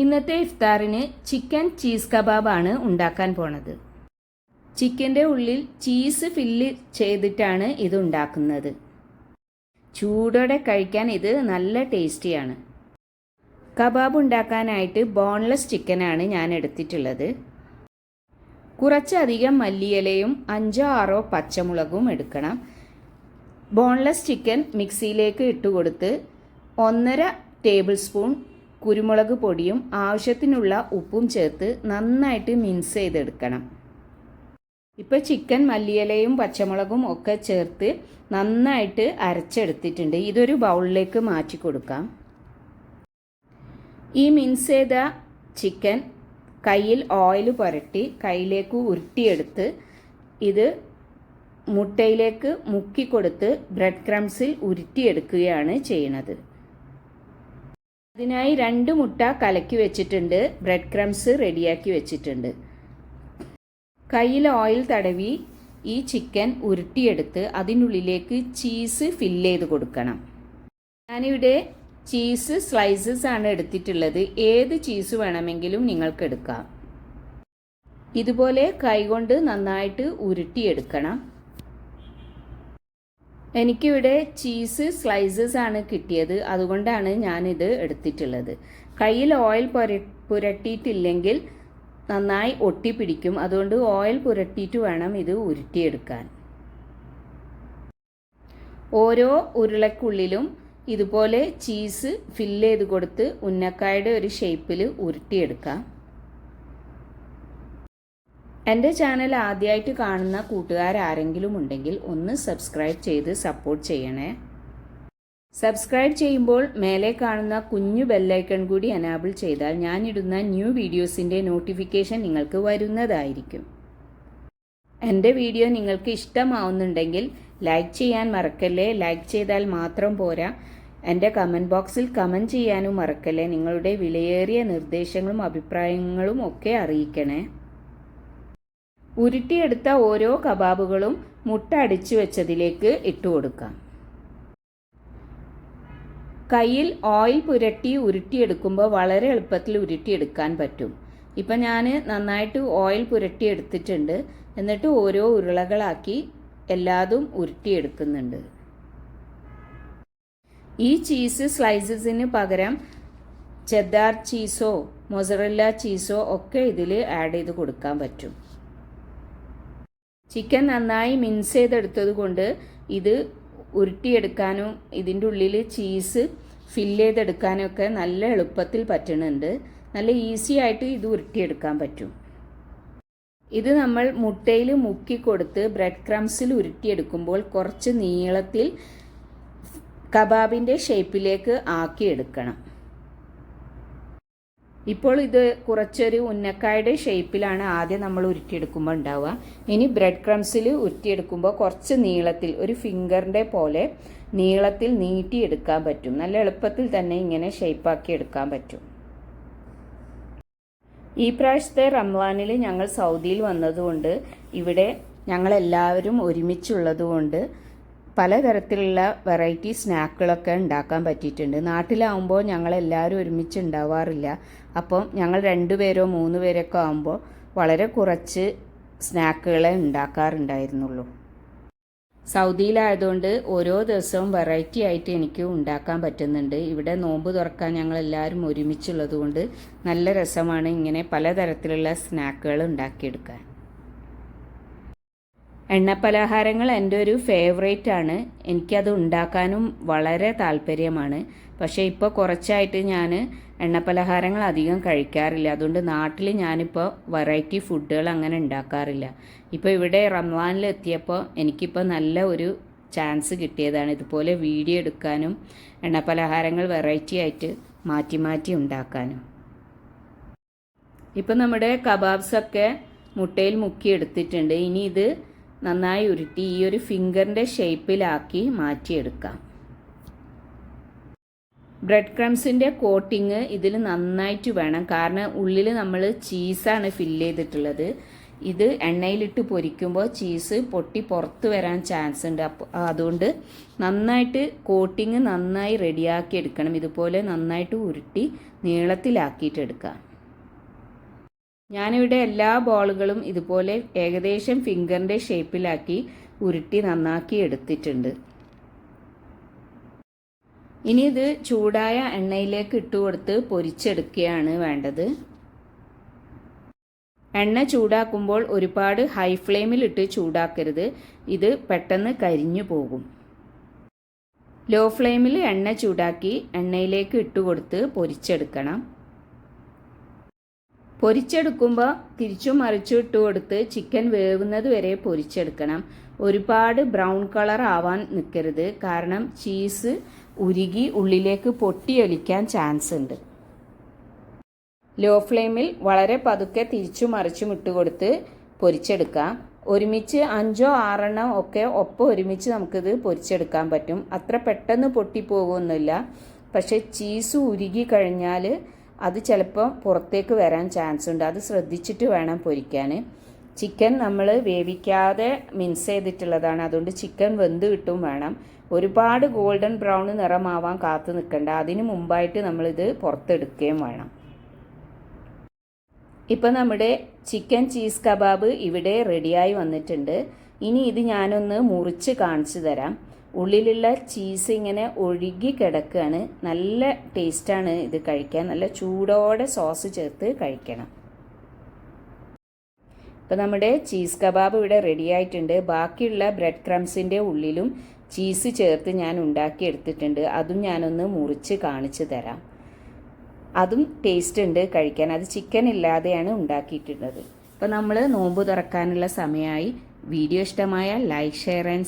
ഇന്നത്തെ ഇഫ്താറിന് chicken cheese കബാബാണ് ഉണ്ടാക്കാൻ പോണത്. ചിക്കന്റെ ഉള്ളിൽ ചീസ് ഫില്ല് ചെയ്തിട്ടാണ് ഇത് ഉണ്ടാക്കുന്നത്. ചൂടോടെ കഴിക്കാൻ ഇത് നല്ല ടേസ്റ്റിയാണ്. കബാബ് ഉണ്ടാക്കാനായിട്ട് ബോൺലെസ് ചിക്കനാണ് ഞാൻ എടുത്തിട്ടുള്ളത്. കുറച്ചധികം മല്ലിയിലയും അഞ്ചോ ആറോ പച്ചമുളകും എടുക്കണം. ബോൺലെസ് ചിക്കൻ മിക്സിയിലേക്ക് ഇട്ടുകൊടുത്ത് ഒന്നര ടേബിൾ സ്പൂൺ കുരുമുളക് പൊടിയും ആവശ്യത്തിനുള്ള ഉപ്പും ചേർത്ത് നന്നായിട്ട് മിൻസ് ചെയ്തെടുക്കണം. ഇപ്പോൾ ചിക്കൻ മല്ലിയിലയും പച്ചമുളകും ഒക്കെ ചേർത്ത് നന്നായിട്ട് അരച്ചെടുത്തിട്ടുണ്ട്. ഇതൊരു ബൗളിലേക്ക് മാറ്റി കൊടുക്കാം. ഈ മിൻസ് ചെയ്ത ചിക്കൻ കയ്യിൽ ഓയിൽ പുരട്ടി കയ്യിലേക്ക് ഉരുട്ടിയെടുത്ത് ഇത് മുട്ടയിലേക്ക് മുക്കി മുക്കിക്കൊടുത്ത് ബ്രെഡ് ക്രംസിൽ ഉരുട്ടിയെടുക്കുകയാണ് ചെയ്യുന്നത് അതിനായി രണ്ട് മുട്ട കലക്കി വെച്ചിട്ടുണ്ട്. ബ്രെഡ് ക്രംസ് റെഡിയാക്കി വെച്ചിട്ടുണ്ട്. കയ്യിൽ ഓയിൽ തടവി ഈ ചിക്കൻ ഉരുട്ടിയെടുത്ത് അതിനുള്ളിലേക്ക് ചീസ് ഫില്ല് ചെയ്ത് കൊടുക്കണം. ഞാനിവിടെ ചീസ് സ്ലൈസസ് ആണ് എടുത്തിട്ടുള്ളത്. ഏത് ചീസ് വേണമെങ്കിലും നിങ്ങൾക്ക് എടുക്കാം. ഇതുപോലെ കൈകൊണ്ട് നന്നായിട്ട് ഉരുട്ടിയെടുക്കണം. എനിക്കിവിടെ ചീസ് സ്ലൈസസ് ആണ് കിട്ടിയത്. അതുകൊണ്ടാണ് ഞാനിത് എടുത്തിട്ടുള്ളത്. കയ്യിൽ ഓയിൽ പുര പുരട്ടിയിട്ടില്ലെങ്കിൽ നന്നായി ഒട്ടിപ്പിടിക്കും. അതുകൊണ്ട് ഓയിൽ പുരട്ടിയിട്ട് വേണം ഇത് ഉരുട്ടിയെടുക്കാൻ. ഓരോ ഉരുളക്കുള്ളിലും ഇതുപോലെ ചീസ് ഫില്ല് ചെയ്ത് കൊടുത്ത് ഉന്നക്കായുടെ ഒരു ഷേപ്പിൽ ഉരുട്ടിയെടുക്കാം. എന്റെ ചാനൽ ആദ്യമായിട്ട് കാണുന്ന കൂട്ടുകാരാരെങ്കിലും ഉണ്ടെങ്കിൽ ഒന്ന് സബ്സ്ക്രൈബ് ചെയ്ത് സപ്പോർട്ട് ചെയ്യണേ. സബ്സ്ക്രൈബ് ചെയ്യുമ്പോൾ മേലെ കാണുന്ന കുഞ്ഞു ബെല്ലൈക്കൺ കൂടി എനാബിൾ ചെയ്താൽ ഞാനിടുന്ന ന്യൂ വീഡിയോസിന്റെ നോട്ടിഫിക്കേഷൻ നിങ്ങൾക്ക് വരുന്നതായിരിക്കും. എന്റെ വീഡിയോ നിങ്ങൾക്ക് ഇഷ്ടമാവുന്നുണ്ടെങ്കിൽ ലൈക്ക് ചെയ്യാൻ മറക്കല്ലേ? ലൈക്ക് ചെയ്താൽ മാത്രം പോരാ. എന്റെ കമന്റ് ബോക്സിൽ കമന്റ് ചെയ്യാനും മറക്കല്ലേ? നിങ്ങളുടെ വിലയേറിയ നിർദ്ദേശങ്ങളും അഭിപ്രായങ്ങളും ഒക്കെ അറിയിക്കണേ. ഉരുട്ടിയെടുത്ത ഓരോ കബാബുകളും മുട്ട അടിച്ചു വെച്ചതിലേക്ക് ഇട്ടു കൊടുക്കാം. കയ്യിൽ ഓയിൽ പുരട്ടി ഉരുട്ടിയെടുക്കുമ്പോൾ വളരെ എളുപ്പത്തിൽ ഉരുട്ടിയെടുക്കാൻ പറ്റും. ഇപ്പം ഞാൻ നന്നായിട്ട് ഓയിൽ പുരട്ടി എടുത്തിട്ടുണ്ട് എന്നിട്ട് ഓരോ ഉരുളകളാക്കി എല്ലാതും ഉരുട്ടിയെടുക്കുന്നുണ്ട്. ഈ ചീസ് സ്ലൈസസിന് പകരം ചെദ്ദാർ ചീസോ മൊസറല്ല ചീസോ ഒക്കെ ഇതിൽ ആഡ് ചെയ്ത് കൊടുക്കാൻ പറ്റും. ചിക്കൻ നന്നായി മിൻസ് ചെയ്തെടുത്തത് കൊണ്ട് ഇത് ഉരുട്ടിയെടുക്കാനും ഇതിന്റെ ഉള്ളിൽ ചീസ് ഫില്ല് ചെയ്തെടുക്കാനും ഒക്കെ നല്ല എളുപ്പത്തിൽ പറ്റുന്നുണ്ട് നല്ല ഈസി ആയിട്ട് ഇത് ഉരുട്ടിയെടുക്കാൻ പറ്റും. ഇത് നമ്മൾ മുട്ടയിൽ മുക്കി കൊടുത്ത് ബ്രെഡ് ക്രംസിൽ ഉരുട്ടിയെടുക്കുമ്പോൾ കുറച്ച് നീളത്തിൽ കബാബിന്റെ ഷേപ്പിലേക്ക് ആക്കിയെടുക്കണം. ഇപ്പോൾ ഇത് കുറച്ചൊരു ഉന്നക്കായുടെ ഷേപ്പിലാണ് ആദ്യം നമ്മൾ ഉരുട്ടിയെടുക്കുമ്പോൾ ഉണ്ടാവുക. ഇനി ബ്രെഡ് ക്രംസിൽ ഉരുട്ടിയെടുക്കുമ്പോൾ കുറച്ച് നീളത്തിൽ ഒരു ഫിംഗറിന്റെ പോലെ നീളത്തിൽ നീട്ടിയെടുക്കാൻ പറ്റും. നല്ല എളുപ്പത്തിൽ തന്നെ ഇങ്ങനെ ഷേപ്പാക്കി എടുക്കാൻ പറ്റും. ഈ പ്രാവശ്യത്തെ റംലാനിൽ ഞങ്ങൾ സൗദിയിൽ വന്നതുകൊണ്ട് ഇവിടെ ഞങ്ങളെല്ലാവരും ഒരുമിച്ചുള്ളതുകൊണ്ട് പലതരത്തിലുള്ള വെറൈറ്റി സ്നാക്കുകളൊക്കെ ഉണ്ടാക്കാൻ പറ്റിയിട്ടുണ്ട്. നാട്ടിലാവുമ്പോൾ ഞങ്ങളെല്ലാവരും ഒരുമിച്ച് ഉണ്ടാവാറില്ല. അപ്പം ഞങ്ങൾ രണ്ടുപേരോ മൂന്ന് പേരൊക്കെ ആകുമ്പോൾ വളരെ കുറച്ച് സ്നാക്കുകളെ ഉണ്ടാക്കാറുണ്ടായിരുന്നുള്ളൂ. സൗദിയിലായതുകൊണ്ട് ഓരോ ദിവസവും വെറൈറ്റി ആയിട്ട് എനിക്ക് ഉണ്ടാക്കാൻ പറ്റുന്നുണ്ട്. ഇവിടെ നോമ്പ് തുറക്കാൻ ഞങ്ങൾ എല്ലാവരും ഒരുമിച്ചുള്ളത് കൊണ്ട് നല്ല രസമാണ് ഇങ്ങനെ പലതരത്തിലുള്ള സ്നാക്കുകൾ ഉണ്ടാക്കിയെടുക്കാൻ. എണ്ണപ്പലഹാരങ്ങൾ എന്റെ ഒരു ഫേവറേറ്റ് ആണ്. എനിക്കത് ഉണ്ടാക്കാനും വളരെ താല്പര്യമാണ്. പക്ഷേ ഇപ്പോൾ കുറച്ചായിട്ട് ഞാൻ എണ്ണപ്പലഹാരങ്ങൾ അധികം കഴിക്കാറില്ല. അതുകൊണ്ട് നാട്ടിൽ ഞാനിപ്പോൾ വെറൈറ്റി ഫുഡുകൾ അങ്ങനെ ഉണ്ടാക്കാറില്ല. ഇപ്പോൾ ഇവിടെ റംസാനിൽ എത്തിയപ്പോൾ എനിക്കിപ്പോൾ നല്ല ഒരു ചാൻസ് കിട്ടിയതാണ്. ഇതുപോലെ വീഡിയോ എടുക്കാനും എണ്ണപ്പലഹാരങ്ങൾ വെറൈറ്റി ആയിട്ട് മാറ്റി മാറ്റി ഉണ്ടാക്കാനും. ഇപ്പം നമ്മുടെ കബാബ്സൊക്കെ മുട്ടയിൽ മുക്കി എടുത്തിട്ടുണ്ട് ഇനി ഇത് നന്നായി ഉരുട്ടി ഈ ഒരു ഫിംഗറിന്റെ ഷേപ്പിലാക്കി മാറ്റിയെടുക്കാം. ബ്രെഡ് ക്രംസിന്റെ കോട്ടിങ് ഇതിൽ നന്നായിട്ട് വേണം. കാരണം ഉള്ളിൽ നമ്മൾ ചീസാണ് ഫില്ല് ചെയ്തിട്ടുള്ളത്. ഇത് എണ്ണയിലിട്ട് പൊരിക്കുമ്പോൾ ചീസ് പൊട്ടി പുറത്ത് വരാൻ ചാൻസ് ഉണ്ട്. അപ്പോൾ അതുകൊണ്ട് നന്നായിട്ട് കോട്ടിങ് നന്നായി റെഡിയാക്കി എടുക്കണം. ഇതുപോലെ നന്നായിട്ട് ഉരുട്ടി നീളത്തിലാക്കിയിട്ട് എടുക്കാം. ഞാനിവിടെ എല്ലാ ബോളുകളും ഇതുപോലെ ഏകദേശം ഫിംഗറിന്റെ ഷേപ്പിലാക്കി ഉരുട്ടി നന്നാക്കി എടുത്തിട്ടുണ്ട്. ഇനി ഇത് ചൂടായ എണ്ണയിലേക്ക് ഇട്ടുകൊടുത്ത് പൊരിച്ചെടുക്കുകയാണ് വേണ്ടത്. എണ്ണ ചൂടാക്കുമ്പോൾ ഒരുപാട് ഹൈ ഫ്ലെയിമിലിട്ട് ചൂടാക്കരുത്. ഇത് പെട്ടെന്ന് കരിഞ്ഞു പോകും. ലോ ഫ്ലെയിമിൽ എണ്ണ ചൂടാക്കി എണ്ണയിലേക്ക് ഇട്ടുകൊടുത്ത് പൊരിച്ചെടുക്കണം. പൊരിച്ചെടുക്കുമ്പോൾ തിരിച്ചും മറിച്ചും ഇട്ട് കൊടുത്ത് ചിക്കൻ വേവുന്നത് വരെ പൊരിച്ചെടുക്കണം. ഒരുപാട് ബ്രൗൺ കളർ ആവാൻ നിൽക്കരുത് കാരണം ചീസ് ഉരുകി ഉള്ളിലേക്ക് പൊട്ടിയൊലിക്കാൻ ചാൻസ് ഉണ്ട്. ലോ ഫ്ലെയിമിൽ വളരെ പതുക്കെ തിരിച്ചു മറിച്ചും ഇട്ട് കൊടുത്ത് പൊരിച്ചെടുക്കാം. ഒരുമിച്ച് അഞ്ചോ ആറെണ്ണം ഒക്കെ ഒപ്പം ഒരുമിച്ച് നമുക്കിത് പൊരിച്ചെടുക്കാൻ പറ്റും. അത്ര പെട്ടെന്ന് പൊട്ടിപ്പോകുമൊന്നുമില്ല പക്ഷേ ചീസ് ഉരുകി കഴിഞ്ഞാൽ അത് ചിലപ്പോൾ പുറത്തേക്ക് വരാൻ ചാൻസ് ഉണ്ട്. അത് ശ്രദ്ധിച്ചിട്ട് വേണം പൊരിക്കാൻ. ചിക്കൻ നമ്മൾ വേവിക്കാതെ മിൻസ് ചെയ്തിട്ടുള്ളതാണ്. അതുകൊണ്ട് ചിക്കൻ വെന്ത് കിട്ടും വേണം. ഒരുപാട് ഗോൾഡൻ ബ്രൗൺ നിറമാവാൻ കാത്തു നിൽക്കണ്ട. അതിന് മുമ്പായിട്ട് നമ്മളിത് പുറത്തെടുക്കുകയും വേണം. ഇപ്പം നമ്മുടെ ചിക്കൻ ചീസ് കബാബ് ഇവിടെ റെഡിയായി വന്നിട്ടുണ്ട്. ഇനി ഇത് ഞാനൊന്ന് മുറിച്ച് കാണിച്ചു തരാം. ഉള്ളിലുള്ള ചീസ് ഇങ്ങനെ ഒഴുകി കിടക്കുകയാണ്. നല്ല ടേസ്റ്റാണ് ഇത് കഴിക്കാൻ. നല്ല ചൂടോടെ സോസ് ചേർത്ത് കഴിക്കണം. ഇപ്പം നമ്മുടെ ചീസ് കബാബ് ഇവിടെ റെഡി ആയിട്ടുണ്ട്. ബാക്കിയുള്ള ബ്രെഡ് ക്രംസിന്റെ ഉള്ളിലും ചീസ് ചേർത്ത് ഞാൻ ഉണ്ടാക്കി എടുത്തിട്ടുണ്ട്. അതും ഞാനൊന്ന് മുറിച്ച് കാണിച്ചു തരാം. അതും ടേസ്റ്റ് ഉണ്ട് കഴിക്കാൻ. അത് ചിക്കൻ ഇല്ലാതെയാണ് ഉണ്ടാക്കിയിട്ടുള്ളത്. അപ്പോൾ നമ്മൾ നോമ്പ് തുറക്കാനുള്ള സമയമായി. വീഡിയോ ഇഷ്ടമായ ലൈക്ക് ഷെയർ ആൻഡ്